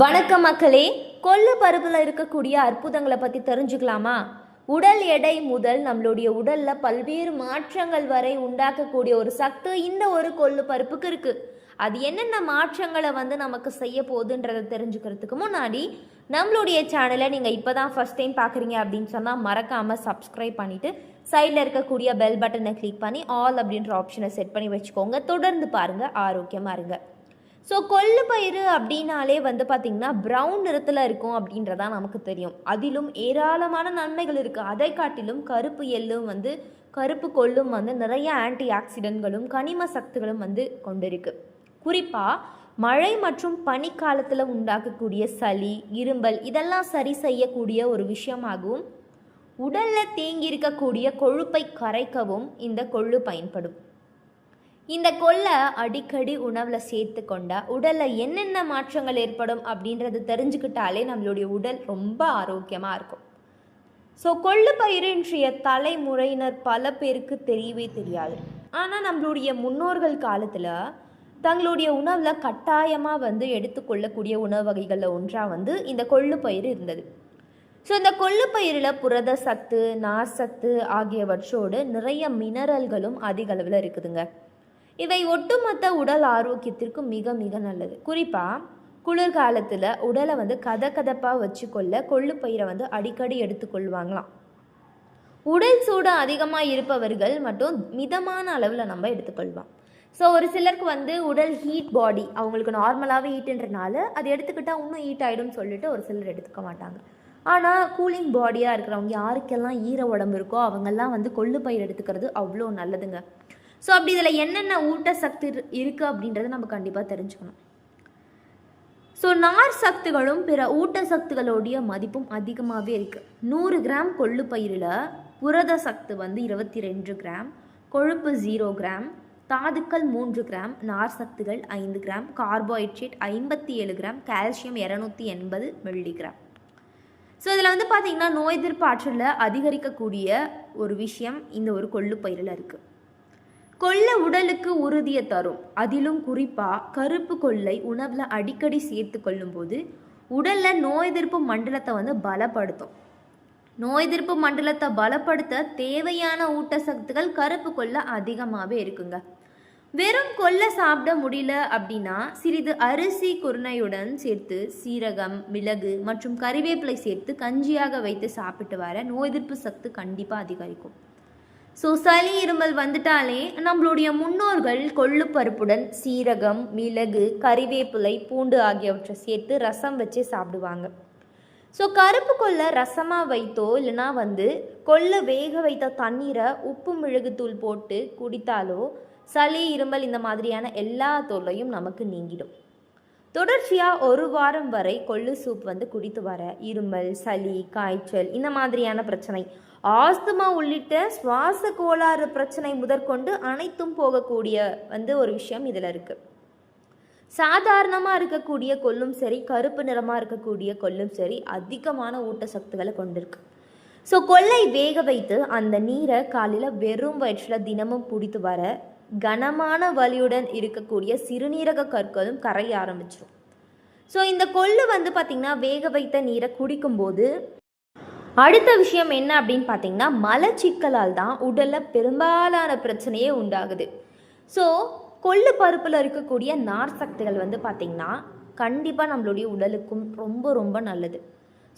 வணக்கம் மக்களே கொள்ளு பருப்பில் இருக்கக்கூடிய அற்புதங்களை பற்றி தெரிஞ்சுக்கலாமா? உடல் எடை முதல் நம்மளுடைய உடல்ல பல்வேறு மாற்றங்கள் வரை உண்டாக்கக்கூடிய ஒரு சக்தி இந்த ஒரு கொள்ளு பருப்புக்கு இருக்கு. அது என்னென்ன மாற்றங்களை வந்து நமக்கு செய்ய போகுதுன்றதை தெரிஞ்சுக்கிறதுக்கு முன்னாடி நம்மளுடைய சேனலை நீங்கள் இப்போ தான் ஃபஸ்ட் டைம் பார்க்குறீங்க அப்படின்னு சொன்னால் மறக்காமல் சப்ஸ்கிரைப் பண்ணிவிட்டு சைடில் இருக்கக்கூடிய பெல் பட்டனை கிளிக் பண்ணி ஆல் அப்படின்ற ஆப்ஷனை செட் பண்ணி வச்சுக்கோங்க. தொடர்ந்து பாருங்கள் ஆரோக்கியமாக இருங்க. ஸோ கொள்ளு பயிறு அப்படின்னாலே வந்து பார்த்திங்கன்னா ப்ரௌன் நிறத்தில் இருக்கும் அப்படின்றதான் நமக்கு தெரியும். அதிலும் ஏராளமான நன்மைகள் இருக்குது அதை காட்டிலும் கருப்பு எள்ளும் வந்து கருப்பு கொள்ளும் வந்து நிறைய ஆன்டி ஆக்சிடென்ட்களும் கனிம சக்திகளும் வந்து கொண்டிருக்கு. குறிப்பாக மழை மற்றும் பனிக்காலத்தில் உண்டாக்கக்கூடிய சளி இரும்பல் இதெல்லாம் சரி செய்யக்கூடிய ஒரு விஷயமாகவும் உடலில் தேங்கி இருக்கக்கூடிய கொழுப்பை கரைக்கவும் இந்த கொள்ளு பயன்படும். இந்த கொள்ளை அடிக்கடி உணவில் சேர்த்து கொண்டா உடலில் என்னென்ன மாற்றங்கள் ஏற்படும் அப்படின்றது தெரிஞ்சுக்கிட்டாலே நம்மளுடைய உடல் ரொம்ப ஆரோக்கியமாக இருக்கும். ஸோ கொள்ளு பயிரின்றிய தலைமுறையினர் பல பேருக்கு தெரியவே தெரியாது. ஆனால் நம்மளுடைய முன்னோர்கள் காலத்தில் தங்களுடைய உணவில் கட்டாயமாக வந்து எடுத்துக்கொள்ளக்கூடிய உணவு வகைகளில் ஒன்றாக வந்து இந்த கொள்ளு பயிர் இருந்தது. ஸோ இந்த கொள்ளு பயிரில் புரத சத்து நார் சத்து ஆகியவற்றோடு நிறைய மினரல்களும் அதிக அளவில் இருக்குதுங்க. இவை ஒட்டுமொத்த உடல் ஆரோக்கியத்திற்கும் மிக மிக நல்லது. குறிப்பாக குளிர்காலத்தில் உடலை வந்து கதகதப்பாக வச்சுக்கொள்ள கொள்ளு பயிரை வந்து அடிக்கடி எடுத்துக்கொள்வாங்களாம். உடல் சூடு அதிகமாக இருப்பவர்கள் மட்டும் மிதமான அளவில் நம்ம எடுத்துக்கொள்வோம். ஸோ ஒரு சிலருக்கு வந்து உடல் ஹீட் பாடி அவங்களுக்கு நார்மலாகவே ஹீட்டுன்றனால அது எடுத்துக்கிட்டால் இன்னும் ஹீட் ஆகிடும் சொல்லிட்டு ஒரு சிலர் எடுத்துக்க மாட்டாங்க. ஆனால் கூலிங் பாடியாக இருக்கிறவங்க யாருக்கெல்லாம் ஈர உடம்பு இருக்கோ அவங்கெல்லாம் வந்து கொள்ளு பயிர் எடுத்துக்கிறது அவ்வளோ நல்லதுங்க. ஸோ அப்படி இதில் என்னென்ன ஊட்டச்சத்து இரு- அப்படின்றத நம்ம கண்டிப்பாக தெரிஞ்சுக்கணும். ஸோ நார் சத்துகளும் பிற ஊட்டச்சத்துகளுடைய மதிப்பும் அதிகமாகவே இருக்குது நூறு கிராம் கொள்ளு பயிரில் புரத சத்து வந்து இருபத்தி ரெண்டு கிராம் கொழுப்பு ஜீரோ கிராம் தாதுக்கள் மூன்று கிராம் நார் சத்துகள் ஐந்து கிராம் கார்போஹைட்ரேட் ஐம்பத்தி ஏழு கிராம் கால்சியம் இரநூத்தி எண்பது மில்லிகிராம் ஸோ இதில் வந்து பார்த்தீங்கன்னா நோய் எதிர்ப்பு ஆற்றலில் அதிகரிக்கக்கூடிய ஒரு விஷயம் இந்த ஒரு கொள்ளு பயிரில் இருக்குது கொள்ளை உடலுக்கு உறுதியை தரும். அதிலும் குறிப்பாக கருப்பு கொள்ளை உணவில் அடிக்கடி சேர்த்து கொள்ளும்போது உடலில் நோய் எதிர்ப்பு மண்டலத்தை வந்து பலப்படுத்தும். நோய் எதிர்ப்பு மண்டலத்தை பலப்படுத்த தேவையான ஊட்டச்சத்துக்கள் கருப்பு கொள்ளை அதிகமாகவே இருக்குங்க. வெறும் கொள்ளை சாப்பிட முடியல அப்படின்னா சிறிது அரிசி குருணையுடன் சேர்த்து சீரகம் மிளகு மற்றும் கறிவேப்பிலை சேர்த்து கஞ்சியாக வைத்து சாப்பிட்டு வர நோய் எதிர்ப்பு சத்து கண்டிப்பாக அதிகரிக்கும். ஸோ சளி இருமல் வந்துட்டாலே நம்மளுடைய முன்னோர்கள் கொள்ளு பருப்புடன் சீரகம் மிளகு கறிவேப்பிலை பூண்டு ஆகியவற்றை சேர்த்து ரசம் வச்சு சாப்பிடுவாங்க. ஸோ கருப்பு கொள்ளை ரசமாக வைத்தோ இல்லைனா வந்து கொள்ளை வேக வைத்த தண்ணீரை உப்பு மிளகுத்தூள் போட்டு குடித்தாலோ சளி இருமல் இந்த மாதிரியான எல்லா தொல்லையும் நமக்கு நீங்கிடும். தொடர்ச்சியாக ஒரு வாரம் வரை கொள்ளு சூப் வந்து குடித்து வர இருமல் சளி காய்ச்சல் இந்த மாதிரியான பிரச்சனை. ஆஸ்துமா உள்ளிட்ட சுவாச கோளாறு பிரச்சனை முதற்கொண்டு அனைத்தும் போகக்கூடிய வந்து ஒரு விஷயம் இதில் இருக்குது சாதாரணமாக இருக்கக்கூடிய கொல்லும் சரி கருப்பு நிறமாக இருக்கக்கூடிய கொல்லும் சரி அதிகமான ஊட்டச்சத்துக்களை கொண்டிருக்கு. ஸோ கொள்ளை வேக வைத்து அந்த நீரை காலையில் வெறும் வயிற்றில் தினமும் பிடித்து வர கனமான வலியுடன் இருக்கக்கூடிய சிறுநீரக கற்களும் கரைய ஆரம்பிச்சிடும் ஸோ இந்த கொள்ளு வந்து பார்த்திங்கன்னா வேக வைத்த நீரை குடிக்கும்போது அடுத்த விஷயம் என்ன அப்படின்னு பார்த்தீங்கன்னா மலச்சிக்கலால் தான் உடலில் பெரும்பாலான பிரச்சனையே உண்டாகுது. ஸோ கொள்ளு பருப்பில் இருக்கக்கூடிய நார் சக்திகள் வந்து பார்த்திங்கன்னா கண்டிப்பாக நம்மளுடைய உடலுக்கும் ரொம்ப ரொம்ப நல்லது.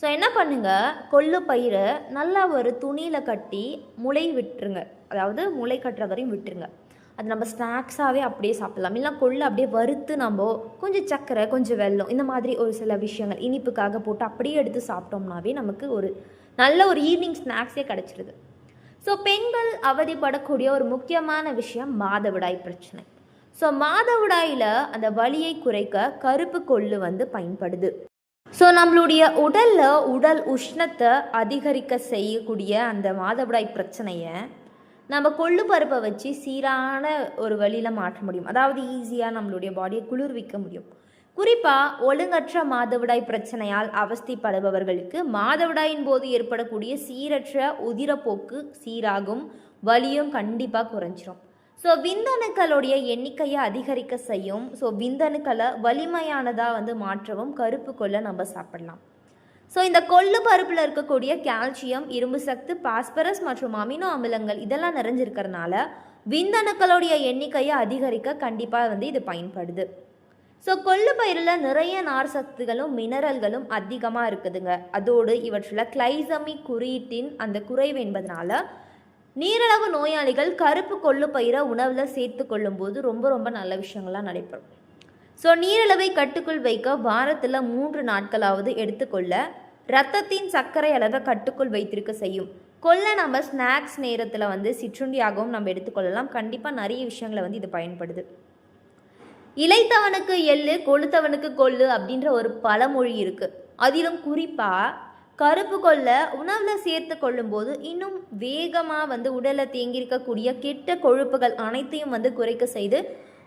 ஸோ என்ன பண்ணுங்கள் கொள்ளு பயிரை நல்லா ஒரு துணியில் கட்டி முளை விட்டுருங்க. அதாவது முளை கட்டுற வரையும் விட்டுருங்க. அது நம்ம ஸ்நாக்ஸாகவே அப்படியே சாப்பிடலாம். இல்லை கொள்ளு அப்படியே வறுத்து நம்ம கொஞ்சம் சர்க்கரை கொஞ்சம் வெல்லம் இந்த மாதிரி ஒரு சில விஷயங்கள் இனிப்புக்காக போட்டு அப்படியே எடுத்து சாப்பிட்டோம்னாவே நமக்கு ஒரு நல்ல ஒரு ஈவினிங் ஸ்நாக்ஸே கிடச்சிருது. ஸோ பெண்கள் அவதிப்படக்கூடிய ஒரு முக்கியமான விஷயம் மாதவிடாய் பிரச்சனை. ஸோ மாதவிடாயில் அந்த வலியை குறைக்க கருப்பு கொள்ளு வந்து பயன்படுது. ஸோ நம்மளுடைய உடலில் உடல் உஷ்ணத்தை அதிகரிக்க செய்யக்கூடிய அந்த மாதவிடாய் பிரச்சனையை நம்ம கொள்ளு பருப்பை வச்சு சீரான ஒரு வழியில் மாற்ற முடியும். அதாவது ஈஸியாக நம்மளுடைய பாடியை குளிர்விக்க முடியும். குறிப்பாக ஒழுங்கற்ற மாதவிடாய் பிரச்சனையால் அவஸ்தைப்படுபவர்களுக்கு மாதவிடாயின் போது ஏற்படக்கூடிய சீரற்ற உதிரப்போக்கு சீராகும் வலியும் கண்டிப்பாக குறைஞ்சிரும். ஸோ விந்தணுக்களுடைய எண்ணிக்கையை அதிகரிக்க செய்யும். ஸோ விந்தணுக்களை வலிமையானதாக வந்து மாற்றவும் கருப்பு கொள்ள நம்ம சாப்பிடலாம். ஸோ இந்த கொள்ளு பருப்பில் இருக்கக்கூடிய கால்சியம் இரும்பு சத்து பாஸ்பரஸ் மற்றும் அமினோ அமிலங்கள் இதெல்லாம் நிறைஞ்சிருக்கிறதுனால விந்தணுக்களுடைய எண்ணிக்கையை அதிகரிக்க கண்டிப்பாக வந்து இது பயன்படுது. ஸோ கொள்ளு பயிரில் நிறைய நார் சத்துகளும் மினரல்களும் அதிகமாக இருக்குதுங்க. அதோடு இவற்றில் கிளைசமி குறியீட்டின் அந்த குறைவு என்பதனால நீரளவு நோயாளிகள் கருப்பு கொள்ளு பயிரை உணவில் சேர்த்து கொள்ளும்போது ரொம்ப ரொம்ப நல்ல விஷயங்கள்லாம் நடைபெறும். ஸோ நீரிழவை கட்டுக்குள் வைக்க வாரத்தில் மூன்று நாட்களாவது எடுத்துக்கொள்ள ரத்தத்தின் சர்க்கரை அளவை கட்டுக்குள் வைத்திருக்க செய்யும். கொள்ள நம்ம ஸ்நாக்ஸ் நேரத்தில் வந்து சிற்றுண்டியாகவும் நம்ம எடுத்துக்கொள்ளலாம். கண்டிப்பாக நிறைய விஷயங்களை வந்து இது பயன்படுது. இளைத்தவனுக்கு எள்ளு கொளுத்தவனுக்கு கொள்ளு அப்படின்ற ஒரு பழமொழி இருக்குது அதிலும் குறிப்பாக கருப்பு கொள்ளை உணவில் சேர்த்து கொள்ளும்போது இன்னும் வேகமாக வந்து உடலில் தேங்கியிருக்கக்கூடிய கெட்ட கொழுப்புகள் அனைத்தையும் வந்து குறைக்க செய்து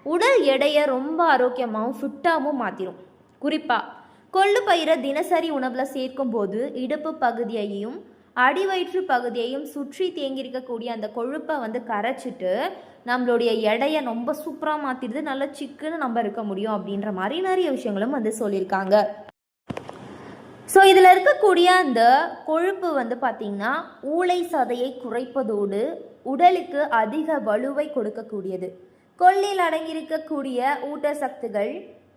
உடல் எடையை ரொம்ப ஆரோக்கியமாகவும் ஃபிட்டாகவும் மாற்றிடும் குறிப்பாக கொள்ளு பயிரை தினசரி உணவில் சேர்க்கும்போது இடுப்பு பகுதியையும் அடிவயிற்று பகுதியையும் சுற்றி தேங்கியிருக்கக்கூடிய அந்த கொழுப்பை வந்து கரைச்சிட்டு நம்மளுடைய எடையை ரொம்ப சூப்பராக மாற்றிடுது நல்ல சிக்குன்னு நம்ம இருக்க முடியும் அப்படின்ற மாதிரி நிறைய விஷயங்களும் வந்து சொல்லியிருக்காங்க. ஸோ இதில் இருக்கக்கூடிய அந்த கொழுப்பு வந்து பார்த்திங்கன்னா ஊளை சதையை குறைப்பதோடு உடலுக்கு அதிக வலுவை கொடுக்கக்கூடியது. கொள்ளில் அடங்கியிருக்கக்கூடிய ஊட்டச்சத்துகள்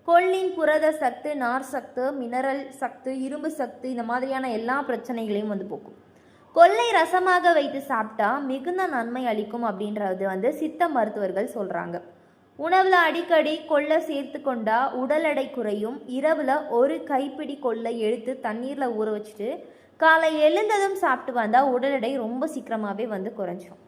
கொள்ளின் புரத சத்து நார் சத்து மினரல் சத்து இரும்பு சத்து இந்த மாதிரியான எல்லா பிரச்சனைகளையும் வந்து போக்கும். கொள்ளை ரசமாக வைத்து சாப்பிட்டா மிகுந்த நன்மை அளிக்கும் அப்படின்றது வந்து சித்த மருத்துவர்கள் சொல்கிறாங்க உணவில் அடிக்கடி கொள்ளை சேர்த்து கொண்டா உடல் எடை குறையும். இரவில் ஒரு கைப்பிடி கொள்ளை எடுத்து தண்ணீரில் ஊற வச்சுட்டு காலை எழுந்ததும் சாப்பிட்டு வந்தால் உடல் எடை ரொம்ப சீக்கிரமாகவே வந்து குறைஞ்சிடும்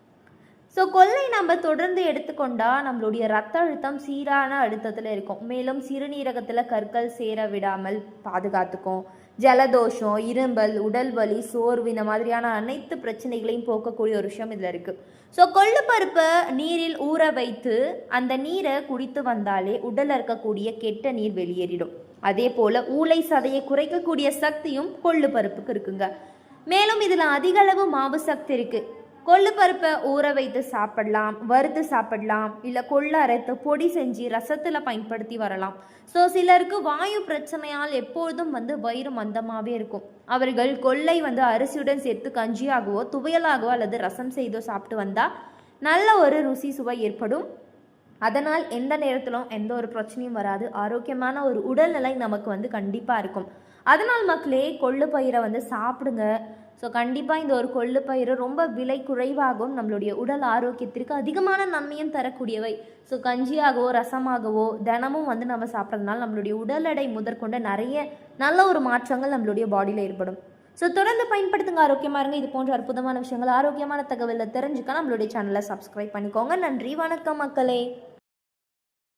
ஸோ கொள்ளை நம்ம தொடர்ந்து எடுத்துக்கொண்டா நம்மளுடைய ரத்த அழுத்தம் சீரான அழுத்தத்தில் இருக்கும். மேலும் சிறுநீரகத்தில் கற்கள் சேர விடாமல் பாதுகாத்துக்கும். ஜலதோஷம் இரும்பல் உடல் வலி சோர்வு இந்த மாதிரியான அனைத்து பிரச்சனைகளையும் போக்கக்கூடிய ஒரு விஷயம் இதில் இருக்குது ஸோ கொள்ளு பருப்பை நீரில் ஊற வைத்து அந்த நீரை குடித்து வந்தாலே உடலில் இருக்கக்கூடிய கெட்ட நீர் வெளியேறிடும். அதே போல் ஊளை சதையை குறைக்கக்கூடிய சக்தியும் கொள்ளு பருப்புக்கு இருக்குங்க. மேலும் இதில் அதிகளவு மாவு சக்தி இருக்குது கொள்ளு பருப்பை ஊற வைத்து சாப்பிடலாம் வறுத்து சாப்பிடலாம் இல்லை கொள்ளு அரைத்து பொடி செஞ்சு ரசத்தில் பயன்படுத்தி வரலாம். ஸோ சிலருக்கு வாயு பிரச்சனையால் எப்பொழுதும் வந்து வயிறு மந்தமாகவே இருக்கும். அவர்கள் கொள்ளை வந்து அரிசியுடன் சேர்த்து கஞ்சியாகவோ துவையலாகவோ அல்லது ரசம் செய்தோ சாப்பிட்டு வந்தால் நல்ல ஒரு ருசி சுவை ஏற்படும். அதனால் எந்த நேரத்திலும் எந்த ஒரு பிரச்சனையும் வராது. ஆரோக்கியமான ஒரு உடல்நிலை நமக்கு வந்து கண்டிப்பாக இருக்கும். அதனால் மக்களே கொள்ளு பயிரை வந்து சாப்பிடுங்க. ஸோ கண்டிப்பாக இந்த ஒரு கொள்ளு பயிறு ரொம்ப விலை குறைவாகவும் நம்மளுடைய உடல் ஆரோக்கியத்திற்கு அதிகமான நன்மையும் தரக்கூடியவை. ஸோ கஞ்சியாகவோ ரசமாகவோ தினமும் வந்து நம்ம சாப்பிட்றதுனால நம்மளுடைய உடல் எடை முதற்கொண்ட நிறைய நல்ல ஒரு மாற்றங்கள் நம்மளுடைய பாடியில் ஏற்படும். ஸோ தொடர்ந்து பயன்படுத்துங்க. ஆரோக்கியமாக இருங்க. இது போன்ற அற்புதமான விஷயங்கள் ஆரோக்கியமான தகவலில் தெரிஞ்சுக்க நம்மளுடைய சேனலை சப்ஸ்கிரைப் பண்ணிக்கோங்க. நன்றி. வணக்கம் மக்களே.